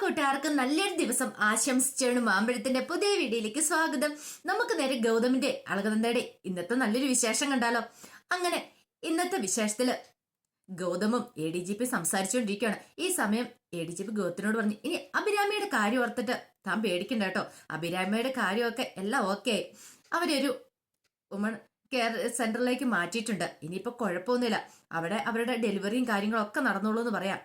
കൂട്ടുകാർക്ക് നല്ലൊരു ദിവസം ആശംസിച്ചാണ് മാമ്പഴത്തിന്റെ പുതിയ വീഡിയോയിലേക്ക് സ്വാഗതം. നമുക്ക് നേരെ ഗൗതമിന്റെ അളകനന്ദയുടെ ഇന്നത്തെ നല്ലൊരു വിശേഷം കണ്ടാലോ? അങ്ങനെ ഇന്നത്തെ വിശേഷത്തിൽ ഗൗതമും എ ഡി ജി പി സംസാരിച്ചുകൊണ്ടിരിക്കുകയാണ്. ഈ സമയം എ ഡി ജി പി ഗൗതത്തിനോട് പറഞ്ഞു ഇനി അഭിരാമിയുടെ കാര്യം ഓർത്തിട്ട് താൻ പേടിക്കണ്ട കേട്ടോ. അഭിരാമിയുടെ കാര്യമൊക്കെ എല്ലാം ഓക്കെ അവരൊരു ഉമൺ കെയർ സെന്ററിലേക്ക് മാറ്റിയിട്ടുണ്ട്. ഇനിയിപ്പോ കുഴപ്പമൊന്നുമില്ല. അവിടെ അവരുടെ ഡെലിവറിയും കാര്യങ്ങളൊക്കെ നടന്നോളൂ എന്ന് പറയാം.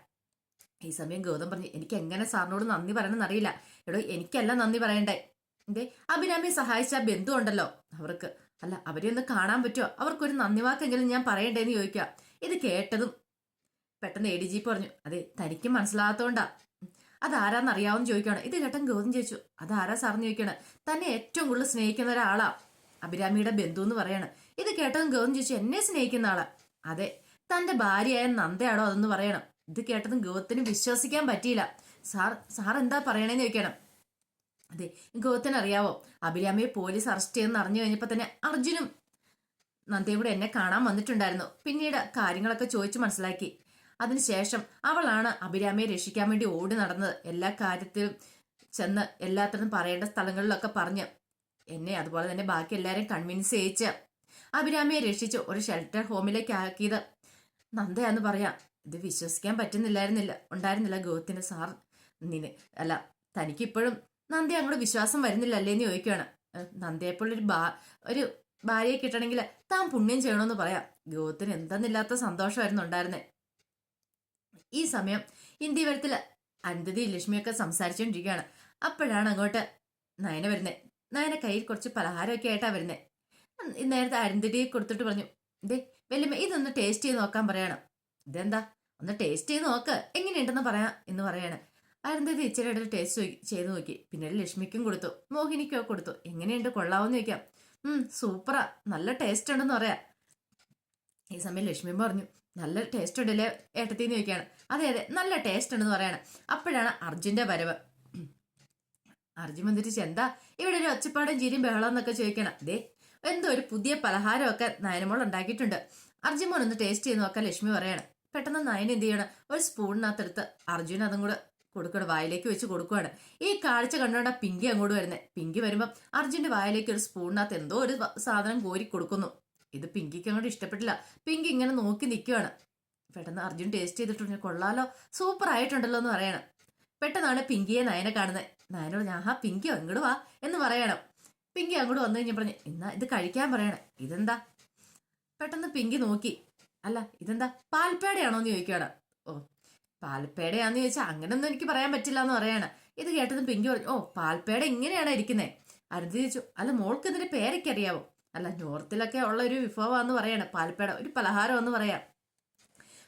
ഈ സമയം ഗൗതം പറഞ്ഞു എനിക്ക് എങ്ങനെ സാറിനോട് നന്ദി പറയണമെന്ന് അറിയില്ല എടോ എനിക്കല്ല നന്ദി പറയണ്ടേ? എന്തേ? അഭിരാമിയെ സഹായിച്ച ആ ബന്ധു ഉണ്ടല്ലോ അവർക്ക്. അല്ല അവരെ ഒന്ന് കാണാൻ പറ്റുമോ അവർക്കൊരു നന്ദി വാക്കെങ്കിലും ഞാൻ പറയണ്ടേന്ന് ചോദിക്കുക. ഇത് കേട്ടതും പെട്ടെന്ന് എ ഡി ജി പറഞ്ഞു അതെ തനിക്ക് മനസ്സിലാകാത്തോണ്ടാ. അതാരാന്ന് അറിയാവുന്ന ചോദിക്കുകയാണ്. ഇത് കേട്ടൻ ഗൗതം ചോദിച്ചു അതാരാ സാറിന് ചോദിക്കുകയാണ്? തന്നെ ഏറ്റവും കൂടുതൽ സ്നേഹിക്കുന്ന ഒരാളാ അഭിരാമിയുടെ ബന്ധു എന്ന് പറയാണ്. ഇത് കേട്ടതും ഗൗതം ചോദിച്ചു എന്നെ സ്നേഹിക്കുന്ന ആളാ? അതെ തന്റെ ഭാര്യയായ നന്ദയാണോ അതെന്ന് പറയണം. ഇത് കേട്ടതും ഗൗതത്തിന് വിശ്വസിക്കാൻ പറ്റിയില്ല. സാർ സാർ എന്താ പറയണേന്ന് ചോദിക്കണം. അതെ ഗൗതത്തിന് അറിയാവോ അഭിരാമിയെ പോലീസ് അറസ്റ്റ് ചെയ്യുന്ന അറിഞ്ഞു കഴിഞ്ഞപ്പോ തന്നെ അർജുനും നന്ദിയും കൂടെ എന്നെ കാണാൻ വന്നിട്ടുണ്ടായിരുന്നു. പിന്നീട് കാര്യങ്ങളൊക്കെ ചോദിച്ചു മനസ്സിലാക്കി. അതിനുശേഷം അവളാണ് അഭിരാമിയെ രക്ഷിക്കാൻ വേണ്ടി ഓടി നടന്നത്. എല്ലാ കാര്യത്തിലും ചെന്ന് എല്ലാത്തിനും പറയേണ്ട സ്ഥലങ്ങളിലൊക്കെ പറഞ്ഞ് എന്നെ അതുപോലെ തന്നെ ബാക്കി എല്ലാവരെയും കൺവിൻസ് ചെയ്യിച്ച് അഭിരാമിയെ രക്ഷിച്ച് ഒരു ഷെൽട്ടർ ഹോമിലേക്ക് ആക്കിയത് നന്ദയാന്ന് പറയാം. ഇത് വിശ്വസിക്കാൻ പറ്റുന്നില്ലായിരുന്നില്ല ഉണ്ടായിരുന്നില്ല ഗൗത്തിന് സാർ നിന് അല്ല തനിക്കിപ്പോഴും നന്ദി അങ്ങോട്ട് വിശ്വാസം വരുന്നില്ല അല്ലേന്ന് ചോദിക്കുകയാണ് നന്ദിയെപ്പോഴൊരു ബാ ഒരു ഭാര്യയെ കിട്ടണമെങ്കിൽ താൻ പുണ്യം ചെയ്യണമെന്ന് പറയാം. ഗൗത്തിന് എന്തെന്നില്ലാത്ത സന്തോഷമായിരുന്നു ഉണ്ടായിരുന്നേ. ഈ സമയം ഇന്ത്യവരത്തിൽ അനന്തതി ലക്ഷ്മിയൊക്കെ സംസാരിച്ചുകൊണ്ടിരിക്കുകയാണ് അപ്പോഴാണ് അങ്ങോട്ട് നയന വരുന്നത് നയന കയ്യിൽ കുറച്ച് പലഹാരമൊക്കെ ആയിട്ടാ വരുന്നത് നേരത്തെ അരുന്ധതി കൊടുത്തിട്ട് പറഞ്ഞു ദേ വലിയ ഇതൊന്ന് ടേസ്റ്റ് ചെയ്ത് നോക്കാൻ പറയണം. ഇതെന്താ? ഒന്ന് ടേസ്റ്റ് ചെയ്ത് നോക്ക്. എങ്ങനെയുണ്ടെന്ന് പറയാം എന്ന് പറയാണ്. അരുന്ധതി ഇച്ചിരി ഇടയിൽ ടേസ്റ്റ് ചെയ്ത് നോക്കി. പിന്നെ ലക്ഷ്മിക്കും കൊടുത്തു. മോഹിനിക്കോ കൊടുത്തു. എങ്ങനെയുണ്ട് കൊള്ളാവെന്ന് ചോദിക്കാം. ഉം സൂപ്പറാ നല്ല ടേസ്റ്റ് ഉണ്ടെന്ന് പറയാം. ഈ സമയം ലക്ഷ്മി പറഞ്ഞു നല്ല ടേസ്റ്റ് ഉണ്ടല്ലേ ഏട്ടത്തിന്ന് ചോദിക്കുകയാണ് അതെ അതെ നല്ല ടേസ്റ്റ് ഉണ്ടെന്ന് പറയാണ്. അപ്പോഴാണ് അർജുന്റെ വരവ്. അർജുൻ വന്നിട്ട് എന്താ? ഇവിടെ ഒരു ഒച്ചപ്പാടും ചിരിയും ബഹളം എന്നൊക്കെ ചോദിക്കണം. ദേ എന്തോ ഒരു പുതിയ പലഹാരമൊക്കെ നയനമോൾ ഉണ്ടാക്കിയിട്ടുണ്ട്. അർജുൻ മോൻ ഒന്ന് ടേസ്റ്റ് ചെയ്ത് നോക്കാൻ ലക്ഷ്മി പറയാണ്. പെട്ടെന്ന് നയൻ എന്ത് ചെയ്യണം? ഒരു സ്പൂണിനകത്തെടുത്ത് അർജുൻ അതും കൂടെ കൊടുക്കണം വായിലേക്ക് വെച്ച് കൊടുക്കുകയാണ് ഈ കാഴ്ച കണ്ടുകൊണ്ട് പിങ്കി അങ്ങോട്ട് വരുന്നത് പിങ്കി വരുമ്പോൾ അർജുന്റെ വായിലേക്ക് ഒരു സ്പൂണിനകത്ത് എന്തോ ഒരു സാധനം കോരി കൊടുക്കുന്നു. ഇത് പിങ്കിക്ക് അങ്ങോട്ട് ഇഷ്ടപ്പെട്ടില്ല. പിങ്കി ഇങ്ങനെ നോക്കി നിൽക്കുകയാണ് പെട്ടെന്ന് അർജുൻ ടേസ്റ്റ് ചെയ്തിട്ടുണ്ട് കൊള്ളാലോ സൂപ്പർ ആയിട്ടുണ്ടല്ലോ എന്ന് പറയണം. പെട്ടെന്നാണ് പിങ്കിയെ നയനെ കാണുന്നത് നയനോട് ഞാൻ ആ പിങ്കി അങ്ങോട്ട് വാ എന്ന് പറയണം. പിങ്കി അങ്ങോട്ട് വന്നു കഴിഞ്ഞാൽ പറഞ്ഞു എന്നാ ഇത് കഴിക്കാൻ പറയണം. ഇതെന്താ? പെട്ടെന്ന് പിങ്കി നോക്കി. അല്ല ഇതെന്താ? പാൽപ്പേടയാണോ എന്ന് ചോദിക്കുകയാണ്. ഓ പാൽപ്പേടയാന്ന് ചോദിച്ചാൽ അങ്ങനെയൊന്നും എനിക്ക് പറയാൻ പറ്റില്ല എന്ന് പറയാണ്. ഇത് കേട്ടതും പിങ്കി പറഞ്ഞു ഓ പാൽപ്പേട ഇങ്ങനെയാണ് ഇരിക്കുന്നത് അരുതി ചോദിച്ചു അല്ല മോൾക്ക് ഇതിന്റെ പേരൊക്കെ അറിയാവോ അല്ല നോർത്തിലൊക്കെ ഉള്ള ഒരു വിഭവമാന്ന് പറയാണ് പാൽപ്പേട. ഒരു പലഹാരം എന്ന് പറയാം.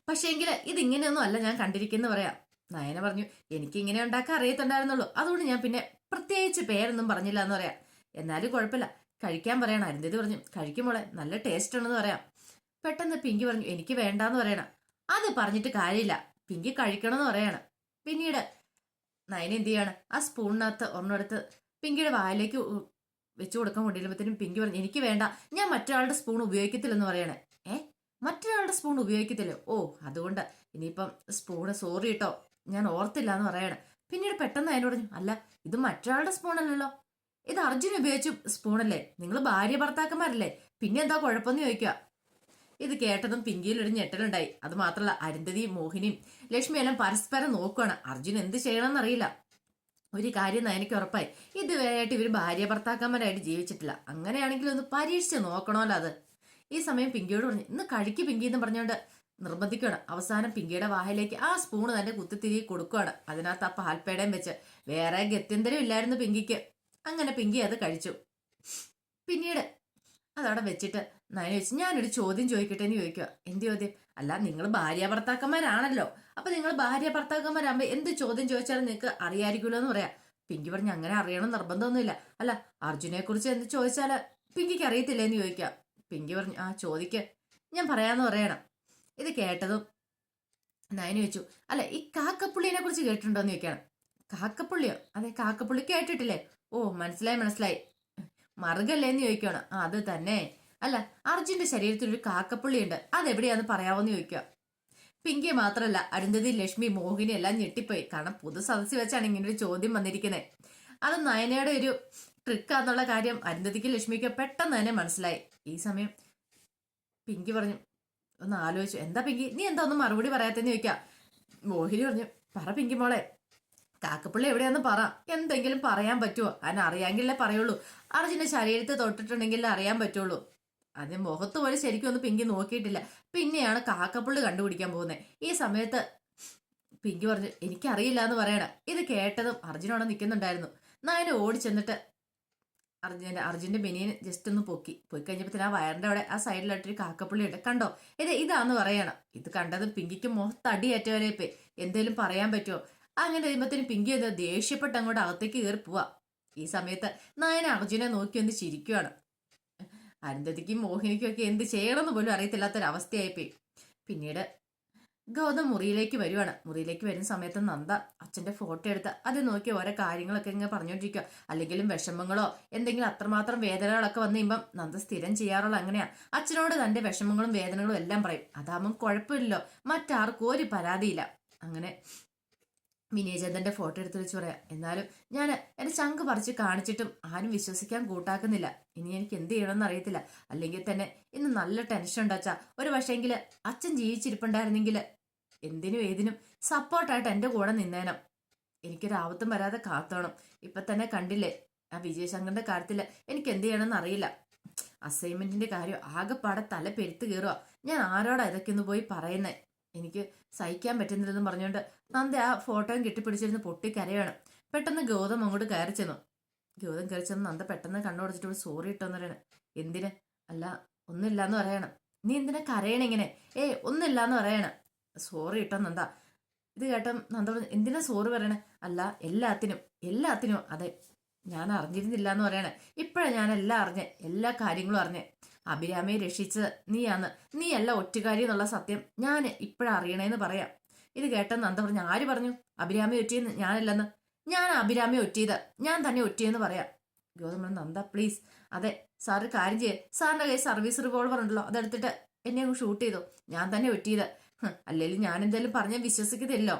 പക്ഷേങ്കിൽ ഇതിങ്ങനെയൊന്നും അല്ല ഞാൻ കണ്ടിരിക്കുന്ന പറയാം. നയന പറഞ്ഞു എനിക്ക് ഇങ്ങനെ ഉണ്ടാക്കാൻ അറിയത്തുണ്ടായിരുന്നുള്ളൂ. അതുകൊണ്ട് ഞാൻ പിന്നെ പ്രത്യേകിച്ച് പേരൊന്നും പറഞ്ഞില്ല എന്ന് പറയാം. എന്നാലും കുഴപ്പമില്ല. കഴിക്കാൻ പറയണം. അരുന്ധതി പറഞ്ഞു കഴിക്കുമ്പോളെ നല്ല ടേസ്റ്റ് ഉണ്ടെന്ന് പറയാം. പെട്ടെന്ന് പിങ്കി പറഞ്ഞു എനിക്ക് വേണ്ടാന്ന് പറയണം. അത് പറഞ്ഞിട്ട് കാര്യമില്ല. പിങ്കി കഴിക്കണമെന്ന് പറയണം. പിന്നീട് നയന എന്ത് ചെയ്യാണ്? ആ സ്പൂണിനകത്ത് ഒരെണ്ണെടുത്ത് പിങ്കിയുടെ വായിലേക്ക് വെച്ചു കൊടുക്കാൻ കൊണ്ടിരുമ്പത്തേനും പിങ്കി പറഞ്ഞു എനിക്ക് വേണ്ട ഞാൻ മറ്റൊരാളുടെ സ്പൂൺ ഉപയോഗിക്കത്തില്ലെന്ന് പറയണേ. ഏ? മറ്റൊരാളുടെ സ്പൂൺ ഉപയോഗിക്കത്തില്ല? ഓ അതുകൊണ്ട് ഇനിയിപ്പം സ്പൂണ് സോറി കേട്ടോ ഞാൻ ഓർത്തില്ല എന്ന് പറയണം. പിന്നീട് പെട്ടെന്ന് അതിനോട് പറഞ്ഞു അല്ല ഇത് മറ്റൊരാളുടെ സ്പൂണല്ലല്ലോ. ഇത് അർജുൻ ഉപയോഗിച്ച സ്പൂണല്ലേ? നിങ്ങൾ ഭാര്യ ഭർത്താക്കന്മാരല്ലേ? പിന്നെ എന്താ കുഴപ്പമെന്ന് ചോദിക്കുക ഇത് കേട്ടതും പിങ്കിയിൽ ഒരു ഞെട്ടലുണ്ടായി. അത് മാത്രമല്ല അരുന്ധതി മോഹിനിയും ലക്ഷ്മിയെല്ലാം പരസ്പരം നോക്കുകയാണ് അർജുൻ എന്ത് ചെയ്യണമെന്നറിയില്ല ഒരു കാര്യം നയനയ്ക്ക് ഉറപ്പായി. ഇതുവരെയായിട്ട് ഇവർ ഭാര്യ ഭർത്താക്കന്മാരായിട്ട് ജീവിച്ചിട്ടില്ല. അങ്ങനെയാണെങ്കിൽ ഒന്ന് പരീക്ഷിച്ച് നോക്കണമല്ലോ അത്. ഈ സമയം പിങ്കിയോട് പറഞ്ഞു ഇന്ന് കഴിക്ക് പിങ്കി എന്ന് പറഞ്ഞുകൊണ്ട് നിർബന്ധിക്കുകയാണ്. അവസാനം പിങ്കിയുടെ വാഹയിലേക്ക് ആ സ്പൂണ് തന്നെ കുത്തിത്തിരി കൊടുക്കുകയാണ്. അതിനകത്ത് ആ പാൽപ്പേടയും വെച്ച് വേറെ ഗത്യന്തരം ഇല്ലായിരുന്നു പിങ്കിക്ക്. അങ്ങനെ പിങ്കി അത് കഴിച്ചു. പിന്നീട് അതവിടെ വെച്ചിട്ട് നയന വെച്ച് ഞാനൊരു ചോദ്യം ചോദിക്കട്ടെ എന്ന് ചോദിക്കുക. എന്ത് ചോദ്യം? അല്ല നിങ്ങൾ ഭാര്യ ഭർത്താക്കന്മാരാണല്ലോ. അപ്പൊ നിങ്ങൾ ഭാര്യ ഭർത്താക്കന്മാരാകുമ്പോ എന്ത് ചോദ്യം ചോദിച്ചാലും നിങ്ങൾക്ക് അറിയായിരിക്കുമല്ലോ എന്ന് പറയാം. പിങ്കി പറഞ്ഞ് അങ്ങനെ അറിയണം നിർബന്ധമൊന്നുമില്ല. അല്ല അർജുനെ കുറിച്ച് എന്ത് ചോദിച്ചാൽ പിങ്കിക്ക് അറിയത്തില്ല എന്ന് ചോദിക്കാം പിങ്കി പറഞ്ഞു ആ ചോദിക്ക്. ഞാൻ പറയാന്ന് പറയണം. ഇത് കേട്ടതും നയന് ചോദിച്ചു അല്ല ഈ കാക്കപ്പുള്ളിനെ കുറിച്ച് കേട്ടിട്ടുണ്ടോ? എന്ന് ചോദിക്കണം കാക്കപ്പുള്ളിയോ? അതെ കാക്കപ്പുള്ളി കേട്ടിട്ടില്ലേ? ഓ മനസ്സിലായി മനസ്സിലായി. മറുകല്ലേ എന്ന് ചോദിക്കണം അത് തന്നെ. അല്ല അർജുന്റെ ശരീരത്തിൽ ഒരു കാക്കപ്പുള്ളിയുണ്ട്. അതെവിടെയാന്ന് പറയാവോന്ന് ചോദിക്കുക. പിങ്കി മാത്രമല്ല അരുന്ധതി ലക്ഷ്മി മോഹിനി എല്ലാം ഞെട്ടിപ്പോയി. കാരണം പൊതു സദസ്സി വെച്ചാണ് ഇങ്ങനെ ഒരു ചോദ്യം വന്നിരിക്കുന്നത് അത് നയനയുടെ ഒരു ട്രിക്കാന്നുള്ള കാര്യം അരുന്ധതിക്ക് ലക്ഷ്മിക്ക് പെട്ടെന്ന് തന്നെ മനസ്സിലായി. ഈ സമയം പിങ്കി പറഞ്ഞു ഒന്ന് ആലോചിച്ചു. എന്താ പിങ്കി? നീ എന്താ ഒന്നും മറുപടി പറയാത്തെന്ന് ചോദിക്കാം മോഹിനി പറഞ്ഞു പറ പിങ്കി മോളെ. കാക്കപ്പള്ളി എവിടെയാന്ന് പറ. എന്തെങ്കിലും പറയാൻ പറ്റുമോ അതിന് അറിയാമെങ്കിലേ പറയുള്ളൂ. അർജുന്റെ ശരീരത്തെ തൊട്ടിട്ടുണ്ടെങ്കിലേ അറിയാൻ പറ്റുള്ളൂ. അതിന് മുഖത്ത് പോലെ ശരിക്കും ഒന്ന് പിങ്കി നോക്കിയിട്ടില്ല. പിന്നെയാണ് കാക്കപ്പുള്ളി കണ്ടുപിടിക്കാൻ പോകുന്നത്. ഈ സമയത്ത് പിങ്കി പറഞ്ഞു എനിക്കറിയില്ല എന്ന് പറയണം. ഇത് കേട്ടതും അർജുൻ അവിടെ നിൽക്കുന്നുണ്ടായിരുന്നു. നായനെ ഓടി ചെന്നിട്ട് അർജുന്റെ അർജുന്റെ ബനിയൻ ജസ്റ്റ് ഒന്ന് പൊക്കി. പോയി കഴിഞ്ഞപ്പോൾ ആ വയറിന്റെ അവിടെ ആ സൈഡിലായിട്ടൊരു കാക്കപ്പുള്ളി ഉണ്ട്. കണ്ടോ? ഇത് ഇതാന്ന് പറയണം. ഇത് കണ്ടത് പിങ്കിക്ക് മുഖത്തടിയേറ്റവരെ പേ എന്തേലും പറയാൻ പറ്റുമോ അങ്ങനെ കഴിയുമ്പത്തിന് പിങ്കി എന്താ ദേഷ്യപ്പെട്ട് അങ്ങോട്ട് അകത്തേക്ക് കയറി പോവാ. ഈ സമയത്ത് നായന അർജുനെ നോക്കി ഒന്ന് ചിരിക്കുവാണ്. അരുന്ധതിക്കും മോഹിനിക്കും ഒക്കെ എന്ത് ചെയ്യണമെന്ന് പോലും അറിയത്തില്ലാത്തൊരവസ്ഥയായിപ്പോയി. പിന്നീട് ഗൗതം മുറിയിലേക്ക് വരുവാണ്. മുറിയിലേക്ക് വരുന്ന സമയത്ത് നന്ദ അച്ഛന്റെ ഫോട്ടോ എടുത്ത് അത് നോക്കി ഓരോ കാര്യങ്ങളൊക്കെ ഇങ്ങനെ പറഞ്ഞുകൊണ്ടിരിക്കുക അല്ലെങ്കിലും വിഷമങ്ങളോ എന്തെങ്കിലും അത്രമാത്രം വേദനകളൊക്കെ വന്നു കഴിയുമ്പം നന്ദ സ്ഥിരം ചെയ്യാറുള്ള അങ്ങനെയാ. അച്ഛനോട് തന്റെ വിഷമങ്ങളും വേദനകളും എല്ലാം പറയും. അതാകുമ്പം കുഴപ്പമില്ലല്ലോ. മറ്റാർക്കും ഒരു പരാതിയില്ല. അങ്ങനെ വിനയചന്ദ്രന്റെ ഫോട്ടോ എടുത്ത് വെച്ച് പറയാം. എന്നാലും ഞാൻ എന്റെ ചങ്ക് പറിച്ച് കാണിച്ചിട്ടും ആരും വിശ്വസിക്കാൻ കൂട്ടാക്കുന്നില്ല. ഇനി എനിക്ക് എന്ത് ചെയ്യണമെന്ന് അറിയത്തില്ല. അല്ലെങ്കിൽ തന്നെ ഇന്ന് നല്ല ടെൻഷൻ ഉണ്ടാച്ചാ ഒരു പക്ഷേങ്കിൽ അച്ഛൻ ജീവിച്ചിരിപ്പുണ്ടായിരുന്നെങ്കിൽ എന്തിനും ഏതിനും സപ്പോർട്ടായിട്ട് എന്റെ കൂടെ നിന്നേനം. എനിക്കൊരാപത്തും വരാതെ കാത്തോണം. ഇപ്പൊ തന്നെ കണ്ടില്ലേ ആ വിജയശങ്കറിന്റെ കാര്യത്തിൽ എനിക്ക് എന്ത് ചെയ്യണമെന്ന് അറിയില്ല. അസൈൻമെന്റിന്റെ കാര്യം ആകെപ്പാടെ തല പെരുത്ത് കയറുക ഞാൻ ആരോടാ ഇതൊക്കെ ഒന്ന് പോയി പറയുന്നേ? എനിക്ക് സഹിക്കാൻ പറ്റുന്നില്ലെന്ന് പറഞ്ഞുകൊണ്ട് നന്ദ ആ ഫോട്ടോയും കെട്ടിപ്പിടിച്ചിരുന്ന് പൊട്ടിക്കരയാണ്. പെട്ടെന്ന് ഗൗതം അങ്ങോട്ട് കയറി ചെന്നു. ഗൗതം കയറി ചെന്ന് നന്ദ പെട്ടെന്ന് കണ്ണുടച്ചിട്ട് സോറി ഇട്ടോന്ന് പറയണം എന്തിന്? അല്ല ഒന്നുമില്ല എന്ന് പറയണം. നീ എന്തിനാ കരയണ ഇങ്ങനെ? ഏ ഒന്നുമില്ല എന്ന് പറയണം. സോറി ഇട്ടോ നന്ദ. ഇത് കേട്ടോ നന്ദ പറഞ്ഞു, എന്തിനാ സോറി പറയണേ? അല്ല എല്ലാത്തിനും എല്ലാത്തിനും അതെ ഞാൻ അറിഞ്ഞിരുന്നില്ല എന്ന് പറയണേ. ഇപ്പോഴാണ് ഞാൻ എല്ലാം അറിഞ്ഞേ എല്ലാ കാര്യങ്ങളും അറിഞ്ഞേ. അഭിരാമയെ രക്ഷിച്ചത് നീയാന്ന് നീയല്ല ഒറ്റുകാരി എന്നുള്ള സത്യം ഞാൻ ഇപ്പോഴറിയണേന്ന് പറയാം. ഇത് കേട്ടെന്ന് നന്ദ പറഞ്ഞു ആര് പറഞ്ഞു? അഭിരാമി ഒറ്റിയെന്ന് ഞാനല്ലെന്ന്. ഞാൻ അഭിരാമി ഒറ്റിയത് ഞാൻ തന്നെ ഒറ്റിയെന്ന് പറയാം. ഗൗതം പറഞ്ഞു നന്ദ പ്ലീസ് അതെ സാറ് കാര്യം ചെയ്യേ. സാറിന്റെ കയ്യിൽ സർവീസ് റിവോൾവർ ഉണ്ടല്ലോ അതെടുത്തിട്ട് എന്നെ അങ്ങ് ഷൂട്ട് ചെയ്തു. ഞാൻ തന്നെ ഒറ്റിയത് അല്ലെങ്കിൽ ഞാൻ എന്തായാലും പറഞ്ഞാൽ വിശ്വസിക്കത്തില്ലോ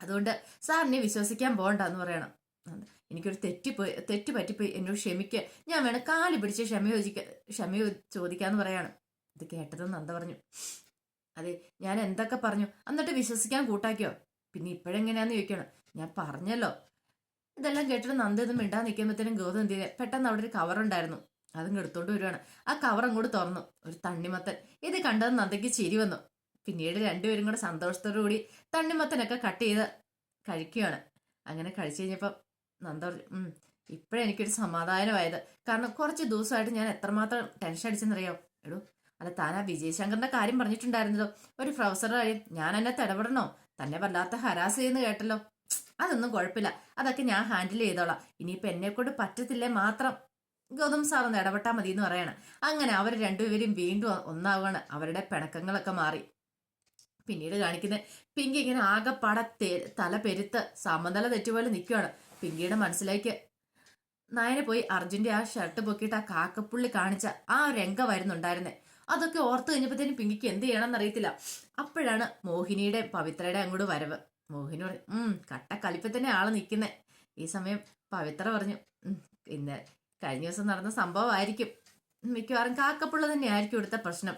അതുകൊണ്ട് സാറിനെ വിശ്വസിക്കാൻ പോകണ്ടെന്ന് പറയണം. എനിക്കൊരു തെറ്റിപ്പോയി തെറ്റ് പറ്റിപ്പോയി എന്നോട് ക്ഷമിക്കുക ഞാൻ വേണം കാലി പിടിച്ച് ക്ഷമ ചോദിക്ക ക്ഷമ ചോദിക്കാന്ന് പറയാണ്. ഇത് കേട്ടതും നന്ദ പറഞ്ഞു. അതെ ഞാൻ എന്തൊക്കെ പറഞ്ഞു? എന്നിട്ട് വിശ്വസിക്കാൻ കൂട്ടാക്കിയോ? പിന്നെ ഇപ്പോഴെങ്ങനെയാന്ന് ചോദിക്കണം. ഞാൻ പറഞ്ഞല്ലോ. ഇതെല്ലാം കേട്ടിട്ട് നന്ദ ഇത് മിണ്ടാൻ നിൽക്കുമ്പോഴത്തേനും ഗൗതം എന്ത് പെട്ടെന്ന് അവിടെ ഒരു കവർ ഉണ്ടായിരുന്നു. അതും എടുത്തോണ്ട് വരുവാണ്. ആ കവർ അങ്ങോട്ട് തുറന്നു. ഒരു തണ്ണിമത്തൻ. ഇത് കണ്ടത് നന്ദയ്ക്ക് ചിരി വന്നു. പിന്നീട് രണ്ടുപേരും കൂടെ സന്തോഷത്തോടു കൂടി തണ്ണിമത്തനൊക്കെ കട്ട് ചെയ്ത് കഴിക്കുകയാണ് അങ്ങനെ കഴിച്ചു കഴിഞ്ഞപ്പം നന്ദ പറഞ്ഞു ഉം ഇപ്പോഴേ എനിക്കൊരു സമാധാനമായത്. കാരണം കുറച്ച് ദിവസമായിട്ട് ഞാൻ എത്രമാത്രം ടെൻഷൻ അടിച്ചെന്നറിയോ എടോ അല്ല താൻ ആ വിജയശങ്കറിന്റെ കാര്യം പറഞ്ഞിട്ടുണ്ടായിരുന്നല്ലോ. ഒരു പ്രൊഫസറുടെ കാര്യം. ഞാൻ എന്നെ തടപെടണോ? തന്നെ വല്ലാത്ത ഹരാസ് ചെയ്യുന്നു കേട്ടല്ലോ. അതൊന്നും കുഴപ്പമില്ല. അതൊക്കെ ഞാൻ ഹാൻഡിൽ ചെയ്തോളാം. ഇനിയിപ്പൊ എന്നെ കൊണ്ട് പറ്റത്തില്ലേ മാത്രം? ഗൗതം സാർ ഒന്ന് ഇടപെട്ടാൽ മതി എന്ന് പറയണം. അങ്ങനെ അവർ രണ്ടുപേരും വീണ്ടും ഒന്നാവുകയാണ്. അവരുടെ പിണക്കങ്ങളൊക്കെ മാറി. പിന്നീട് കാണിക്കുന്നത് പിങ്കി ഇങ്ങനെ ആകെപ്പാടെ പട തല പെരുത്ത് സമനില തെറ്റുപോലെ നിൽക്കുകയാണ് പിങ്കിയുടെ മനസ്സിലേക്ക്. നായനെ പോയി അർജുന്റെ ആ ഷർട്ട് പൊക്കിയിട്ട് ആ കാക്കപ്പുള്ളി കാണിച്ച ആ രംഗം വരുന്നുണ്ടായിരുന്നേ. അതൊക്കെ ഓർത്ത് കഴിഞ്ഞപ്പോഴത്തേനും പിങ്കിക്ക് എന്ത് ചെയ്യണമെന്ന് അറിയത്തില്ല. അപ്പോഴാണ് മോഹിനിയുടെ പവിത്രയുടെ അങ്ങോട്ട് വരവ്. മോഹിനി പറഞ്ഞു ഉം കട്ട കലിപ്പ തന്നെ ആൾ നിൽക്കുന്നേ. ഈ സമയം പവിത്ര പറഞ്ഞു പിന്നെ കഴിഞ്ഞ ദിവസം നടന്ന സംഭവമായിരിക്കും. മിക്കവാറും കാക്കപ്പുള്ള തന്നെ ആയിരിക്കും ഇവിടുത്തെ പ്രശ്നം.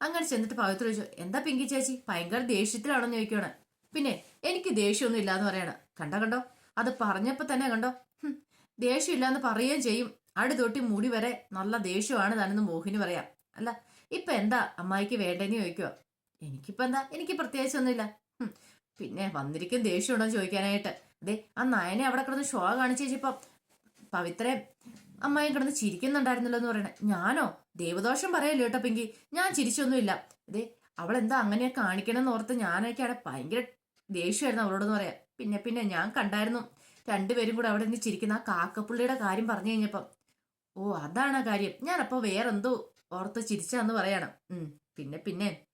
അങ്ങനെ ചെന്നിട്ട് പവിത്ര ചോദിച്ചു എന്താ പിങ്കി ചേച്ചി? ഭയങ്കര ദേഷ്യത്തിലാണെന്ന് ചോദിക്കുകയാണ് പിന്നെ എനിക്ക് ദേഷ്യമൊന്നും ഇല്ലാന്ന് പറയണം. കണ്ടോ കണ്ടോ? അത് പറഞ്ഞപ്പോ തന്നെ കണ്ടോ ഹും, ദേഷ്യമില്ലാന്ന് പറയുകയും ചെയ്യും. അടി തൊട്ടി മുടി വരെ നല്ല ദേഷ്യമാണ് താനെന്ന് മോഹിനി പറയാം. അല്ല ഇപ്പൊ എന്താ അമ്മായിക്ക് വേണ്ടേന്ന് ചോദിക്കുവോ? എനിക്കിപ്പോ എന്താ? എനിക്ക് പ്രത്യേകിച്ച് ഒന്നുമില്ല പിന്നെ വന്നിരിക്കും ദേഷ്യമുണ്ടോ എന്ന് ചോദിക്കാനായിട്ട്. അതെ ആ നയനെ അവിടെ കിടന്ന് ഷോ കാണിച്ചു വെച്ചപ്പോ പവിത്രേ അമ്മായി കിടന്ന് ചിരിക്കുന്നുണ്ടായിരുന്നല്ലോ എന്ന് പറയണേ. ഞാനോ? ദേവദോഷം പറയല്ലോ കേട്ടോ പിങ്കി. ഞാൻ ചിരിച്ചൊന്നുമില്ല. അതെ അവൾ എന്താ അങ്ങനെ കാണിക്കണമെന്ന് ഓർത്ത് ഞാനൊക്കെ അവിടെ ഭയങ്കര ദേഷ്യമായിരുന്നു അവളോടെന്ന് പറയാം. പിന്നെ പിന്നെ ഞാൻ കണ്ടായിരുന്നു രണ്ടുപേരും കൂടെ അവിടെ നിന്ന് ചിരിക്കുന്ന ആ കാക്കപ്പുള്ളിയുടെ കാര്യം പറഞ്ഞു കഴിഞ്ഞപ്പം. ഓ അതാണ് ആ കാര്യം. ഞാനപ്പോ വേറെന്തോ ഓർത്ത് ചിരിച്ചാന്ന് പറയണം. പിന്നെ പിന്നെ.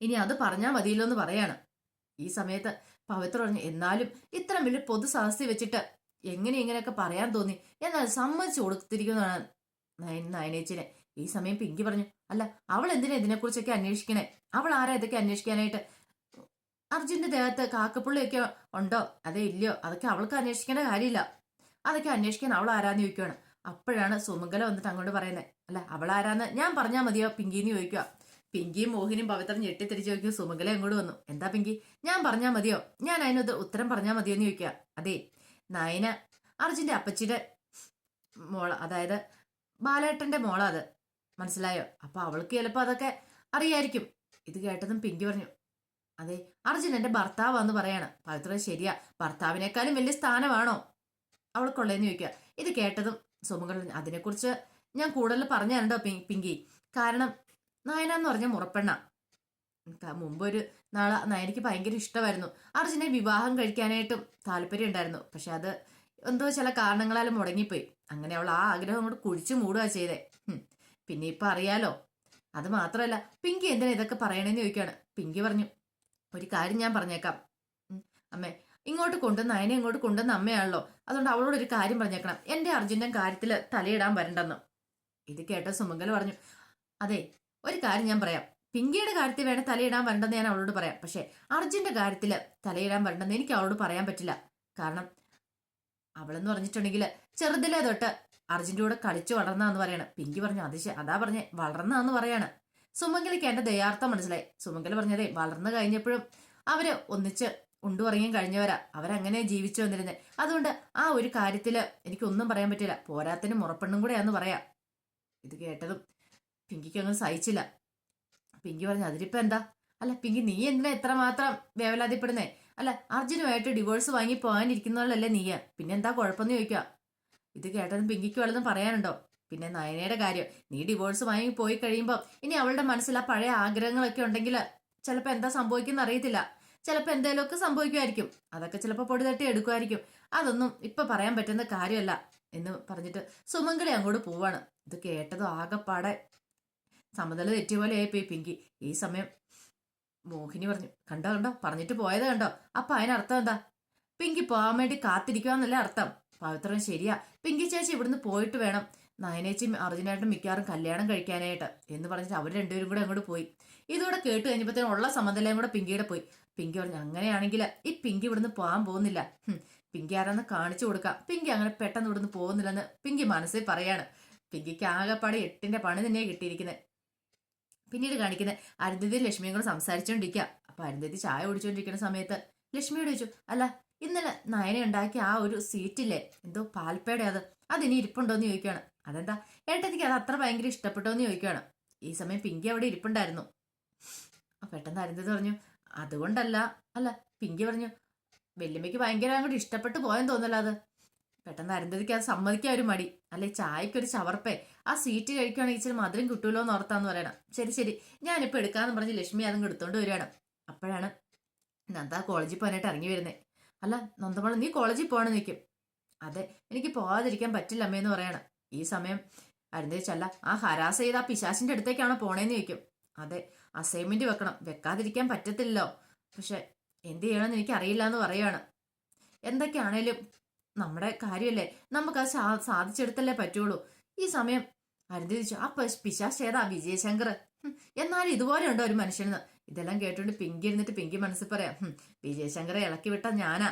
ഇനി അത് പറഞ്ഞാൽ മതിയല്ലോ എന്ന് പറയാണ്. ഈ സമയത്ത് പവിത്ര പറഞ്ഞു എന്നാലും ഇത്ര വലിയ പൊതു വെച്ചിട്ട് എങ്ങനെ ഇങ്ങനെയൊക്കെ പറയാൻ തോന്നി? എന്നാൽ സമ്മതിച്ചു കൊടുത്തിരിക്കുന്നതാണ് നയൻ- നയനേച്ചിനെ. ഈ സമയം പിങ്കി പറഞ്ഞു അല്ല അവൾ എന്തിനാ ഇതിനെക്കുറിച്ചൊക്കെ അന്വേഷിക്കണേ? അവൾ ആരാ ഇതൊക്കെ അന്വേഷിക്കാനായിട്ട്? അർജുന്റെ ദേഹത്ത് കാക്കപ്പുള്ളിയൊക്കെ ഉണ്ടോ? അതേ ഇല്ലയോ? അതൊക്കെ അവൾക്ക് അന്വേഷിക്കേണ്ട കാര്യമില്ല. അതൊക്കെ അന്വേഷിക്കാൻ അവൾ ആരാന്ന് ചോദിക്കുകയാണ് അപ്പോഴാണ് സുമംഗല വന്നിട്ട് അങ്ങോട്ട് പറയുന്നത് അല്ല അവൾ ആരാന്ന് ഞാൻ പറഞ്ഞാൽ മതിയോ പിങ്കിന്ന് ചോദിക്കുക പിങ്കിയും മോഹിനിയും പവിത്രം ഞെട്ടിത്തിരിച്ച് ചോദിക്കും സുമംഗല അങ്ങോട്ട് വന്നു? എന്താ പിങ്കി? ഞാൻ പറഞ്ഞാൽ മതിയോ? ഞാൻ അതിനൊത്ത് ഉത്തരം പറഞ്ഞാൽ മതിയോ എന്ന് ചോദിക്കുക അതെ നയന അർജുന്റെ അപ്പച്ചിയുടെ മോള അതായത് ബാലേട്ടന്റെ മോള അത്. മനസ്സിലായോ? അപ്പൊ അവൾക്ക് ചിലപ്പോൾ അതൊക്കെ അറിയായിരിക്കും. ഇത് കേട്ടതും പിങ്കി പറഞ്ഞു അതെ അർജുൻ എന്റെ ഭർത്താവാന്ന് പറയാണ്. പവിത്ര ശരിയാ ഭർത്താവിനേക്കാളും വലിയ സ്ഥാനമാണോ? അവൾക്കുള്ളതെന്ന് ചോദിക്കുക. ഇത് കേട്ടതും സുമകൾ അതിനെക്കുറിച്ച് ഞാൻ കൂടുതൽ പറഞ്ഞു തരണ്ടോ പിങ്കി? കാരണം നയന എന്ന് പറഞ്ഞ മുറപ്പെണ്ണ. മുമ്പ് ഒരു നാളെ നയനയ്ക്ക് ഭയങ്കര ഇഷ്ടമായിരുന്നു. അർജുനെ വിവാഹം കഴിക്കാനായിട്ടും താല്പര്യം ഉണ്ടായിരുന്നു. പക്ഷെ അത് എന്തോ ചില കാരണങ്ങളാൽ മുടങ്ങിപ്പോയി. അങ്ങനെ അവൾ ആ ആഗ്രഹം കൊണ്ട് കുഴിച്ചു മൂടുക ചെയ്തേ. പിന്നെ ഇപ്പൊ അറിയാലോ. അത് മാത്രമല്ല പിങ്കി എന്തിനാ ഇതൊക്കെ പറയണേന്ന് ചോദിക്കുകയാണ്. പിങ്കി പറഞ്ഞു ഒരു കാര്യം ഞാൻ പറഞ്ഞേക്കാം. അമ്മേ ഇങ്ങോട്ട് കൊണ്ടുവന്ന് അതിനെ ഇങ്ങോട്ട് കൊണ്ടുവന്ന അമ്മയാണല്ലോ. അതുകൊണ്ട് അവളോട് ഒരു കാര്യം പറഞ്ഞേക്കണം. എന്റെ അർജുന്റെ കാര്യത്തിൽ തലയിടാൻ വരണ്ടെന്ന്. ഇത് കേട്ട സുമംഗൽ പറഞ്ഞു അതെ ഒരു കാര്യം ഞാൻ പറയാം. പിങ്കിയുടെ കാര്യത്തിൽ വേണം തലയിടാൻ വരണ്ടെന്ന് ഞാൻ അവളോട് പറയാം. പക്ഷേ അർജുന്റെ കാര്യത്തിൽ തലയിടാൻ വരണ്ടെന്ന് എനിക്ക് അവളോട് പറയാൻ പറ്റില്ല. കാരണം അവളെന്ന് പറഞ്ഞിട്ടുണ്ടെങ്കിൽ ചെറുതിലെ തൊട്ട് അർജുന്റെ കൂടെ കളിച്ചു വളർന്നാന്ന് പറയണം. പിങ്കി പറഞ്ഞു അത് അതാ പറഞ്ഞേ വളർന്നാന്ന് പറയാണ്. സുമംഗലിക്ക് എന്റെ ദയാർത്ഥം മനസ്സിലായി. സുമംഗലി പറഞ്ഞതേ വളർന്നു കഴിഞ്ഞപ്പോഴും അവർ ഒന്നിച്ച് ഉണ്ടുറങ്ങിയും കഴിഞ്ഞവരാ. അവരങ്ങനെ ജീവിച്ചു വന്നിരുന്നത് അതുകൊണ്ട് ആ ഒരു കാര്യത്തിൽ എനിക്കൊന്നും പറയാൻ പറ്റില്ല. പോരാത്തിന് മുറപ്പെണ്ണും കൂടെയാന്ന് പറയാം. ഇത് കേട്ടതും പിങ്കിക്ക് അങ്ങ് സഹിച്ചില്ല. പിങ്കി പറഞ്ഞു അതിലിപ്പോ എന്താ? അല്ല പിങ്കി നീ എന്തിനാ എത്രമാത്രം വേവലാതിപ്പെടുന്നേ? അല്ല അർജുനുമായിട്ട് ഡിവോഴ്സ് വാങ്ങി പോകാനിരിക്കുന്നവളല്ലേ നീയ. പിന്നെന്താ കുഴപ്പമെന്ന് ചോദിക്കുക ഇത് കേട്ടതും പിങ്കിക്ക് വല്ലതും പറയാനുണ്ടോ? പിന്നെ നയനയുടെ കാര്യം നീ ഡിവോഴ്സ് വാങ്ങി പോയി കഴിയുമ്പോൾ ഇനി അവളുടെ മനസ്സിൽ ആ പഴയ ആഗ്രഹങ്ങളൊക്കെ ഉണ്ടെങ്കിൽ ചിലപ്പോൾ എന്താ സംഭവിക്കുന്ന അറിയത്തില്ല. ചിലപ്പോൾ എന്തെങ്കിലുമൊക്കെ സംഭവിക്കുമായിരിക്കും. അതൊക്കെ ചിലപ്പോൾ പൊടി തട്ടി എടുക്കുമായിരിക്കും. അതൊന്നും ഇപ്പൊ പറയാൻ പറ്റുന്ന കാര്യമല്ല എന്ന് പറഞ്ഞിട്ട് സുമംഗളി അങ്ങോട്ട് പോവാണ്. ഇത് കേട്ടതും ആകെപ്പാടെ സമതല തെറ്റിയ പോലെ ആയിപ്പോയി പിങ്കി. ഈ സമയം മോഹിനി പറഞ്ഞു കണ്ടോ കണ്ടോ പറഞ്ഞിട്ട് പോയത് കണ്ടോ? അപ്പൊ അതിനർത്ഥം എന്താ? പിങ്കി പോകാൻ വേണ്ടി കാത്തിരിക്കുക എന്നല്ല അർത്ഥം. പവിത്രൻ ശരിയാ. പിങ്കി ചേച്ചി ഇവിടുന്ന് പോയിട്ട് വേണം. നയനേച്ചിയും അർജുനായിട്ടും മിക്കവാറും കല്യാണം കഴിക്കാനായിട്ട് എന്ന് പറഞ്ഞിട്ട് അവർ രണ്ടുപേരും കൂടെ അങ്ങോട്ട് പോയി. ഇതോടെ കേട്ട് കഴിഞ്ഞപ്പോഴത്തേനും ഉള്ള സമനിലയും കൂടെ പിങ്കിയുടെ പോയി. പിങ്കി പറഞ്ഞു അങ്ങനെയാണെങ്കിൽ ഈ പിങ്കി ഇവിടുന്ന് പോകാൻ പോകുന്നില്ല. പിങ്കി ആരാന്ന് കാണിച്ചു കൊടുക്കാം. പിങ്കി അങ്ങനെ പെട്ടെന്ന് ഇവിടുന്ന് പോകുന്നില്ലെന്ന് പിങ്കി മനസ്സിൽ പറയാണ്. പിങ്കിക്ക് ആകെപ്പാടെ എട്ടിന്റെ പണി തന്നെയാണ് കിട്ടിയിരിക്കുന്നത് പിന്നീട് കാണിക്കുന്നത് അരുന്ധതി ലക്ഷ്മിയും കൂടെ സംസാരിച്ചുകൊണ്ടിരിക്കുക അപ്പൊ അരുന്ധതി ചായ കുടിച്ചുകൊണ്ടിരിക്കുന്ന സമയത്ത് ലക്ഷ്മിയോട് ചോദിച്ചു അല്ല ഇന്നലെ നയന ഉണ്ടാക്കിയ ആ ഒരു സീറ്റില്ലേ എന്തോ പാൽപ്പേടെ അത്. അതിനി ഇരിപ്പുണ്ടോ എന്ന് ചോദിക്കുകയാണ് അതെന്താ? ഏട്ടത്തിക്ക് അത് അത്ര ഭയങ്കര ഇഷ്ടപ്പെട്ടോ എന്ന് ചോദിക്കുകയാണ് ഈ സമയം പിങ്കി അവിടെ ഇരിപ്പുണ്ടായിരുന്നു. പെട്ടെന്ന് അരുന്ധതി പറഞ്ഞു അതുകൊണ്ടല്ല. അല്ല പിങ്കി പറഞ്ഞു വെല്ലുമ്മയ്ക്ക് ഭയങ്കര അങ്ങോട്ട് ഇഷ്ടപ്പെട്ട് പോയെന്ന് തോന്നല്ല അത്. പെട്ടെന്ന് അരുന്ധതിക്ക് അത് സമ്മതിക്കാൻ ഒരു മടി. അല്ലെ ചായക്കൊരു ചവർപ്പേ. ആ സീറ്റ് കഴിക്കുകയാണെങ്കിൽ ഇച്ചിരി മധുരം കിട്ടുമല്ലോ എന്ന് ഓർത്താന്ന് പറയണം. ശരി ശരി. ഞാനിപ്പോൾ എടുക്കാന്ന് പറഞ്ഞ് ലക്ഷ്മി അതും എടുത്തോണ്ട് വരികയാണ്. അപ്പോഴാണ് നന്ദ കോളേജിൽ പോകാനായിട്ട് ഇറങ്ങി വരുന്നത് അല്ല നന്ദമോൾ നീ കോളേജിൽ പോകണം നിൽക്കും അതെ എനിക്ക് പോകാതിരിക്കാൻ പറ്റില്ല അമ്മയെന്ന് പറയണം. ഈ സമയം അരുന്തേച്ചല്ല ആ ഹരാസ് ചെയ്ത് ആ അടുത്തേക്കാണ് പോണേന്ന് ചോദിക്കും. അതെ അസൈൻമെന്റ് വെക്കണം. വെക്കാതിരിക്കാൻ പറ്റത്തില്ലല്ലോ. പക്ഷെ എന്ത് ചെയ്യണമെന്ന് എനിക്ക് അറിയില്ല എന്ന് പറയാണ് എന്തൊക്കെയാണേലും നമ്മുടെ കാര്യമല്ലേ? നമുക്ക് സാ- സാധിച്ചെടുത്തല്ലേ പറ്റുള്ളൂ. ഈ സമയം അരുന്തിരിച്ചു ആ പിശാസ് ഏതാ? വിജയശങ്കർ എന്നാലും ഇതുപോലെ ഉണ്ടോ ഒരു മനുഷ്യനെന്ന്? ഇതെല്ലാം കേട്ടുകൊണ്ട് പിങ്കി ഇരുന്നിട്ട് പിങ്കി മനസ്സിൽ പറയാം വിജയശങ്കറെ ഇളക്കി വിട്ട ഞാനാ.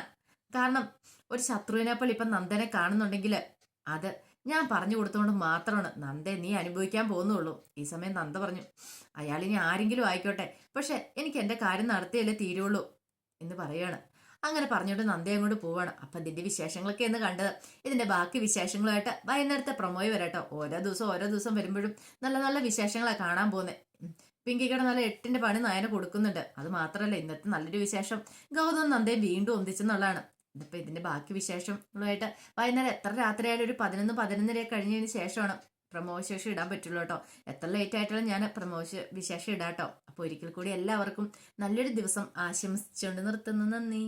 കാരണം ഒരു ശത്രുവിനെപ്പോൾ ഇപ്പം നന്ദനെ കാണുന്നുണ്ടെങ്കിൽ അത് ഞാൻ പറഞ്ഞു കൊടുത്തുകൊണ്ട് മാത്രമാണ്. നന്ദേ നീ അനുഭവിക്കാൻ പോകുന്നുള്ളൂ. ഈ സമയം നന്ദ പറഞ്ഞു. അയാൾ ഇനി ആരെങ്കിലും ആയിക്കോട്ടെ. പക്ഷെ എനിക്ക് എന്റെ കാര്യം നടത്തിയല്ലേ തീരുള്ളൂ എന്ന് പറയാണ്. അങ്ങനെ പറഞ്ഞുകൊണ്ട് നന്ദി അങ്ങോട്ട് പോവാണ്. അപ്പൊ ഇതിന്റെ വിശേഷങ്ങളൊക്കെ എന്ന് കണ്ടത്. ഇതിന്റെ ബാക്കി വിശേഷങ്ങളുമായിട്ട് വൈകുന്നേരത്തെ പ്രൊമോയി വരട്ടോ. ഓരോ ദിവസം ഓരോ ദിവസം വരുമ്പോഴും നല്ല നല്ല വിശേഷങ്ങളാണ് കാണാൻ പോകുന്നത് പിങ്കിക്കട നല്ല എട്ടിന്റെ പണി നയന കൊടുക്കുന്നുണ്ട്. അത് മാത്രമല്ല ഇന്നത്തെ നല്ലൊരു വിശേഷം. ഗൗതം നന്ദയും വീണ്ടും ഒന്നിച്ചെന്നുള്ളതാണ്. ഇതിപ്പോ ഇതിന്റെ ബാക്കി വിശേഷങ്ങളുമായിട്ട് വൈകുന്നേരം എത്ര രാത്രിയായാലും ഒരു പതിനൊന്ന് പതിനൊന്നര കഴിഞ്ഞതിന് ശേഷമാണ് പ്രമോ വിശേഷം ഇടാൻ പറ്റുള്ളൂ കേട്ടോ. എത്ര ലേറ്റ് ആയിട്ടുള്ള ഞാൻ പ്രമോ വിശേഷം ഇടാട്ടോ അപ്പോൾ ഒരിക്കൽ കൂടി എല്ലാവർക്കും നല്ലൊരു ദിവസം ആശംസിച്ചുകൊണ്ട് നിർത്തുന്നു. നന്ദി.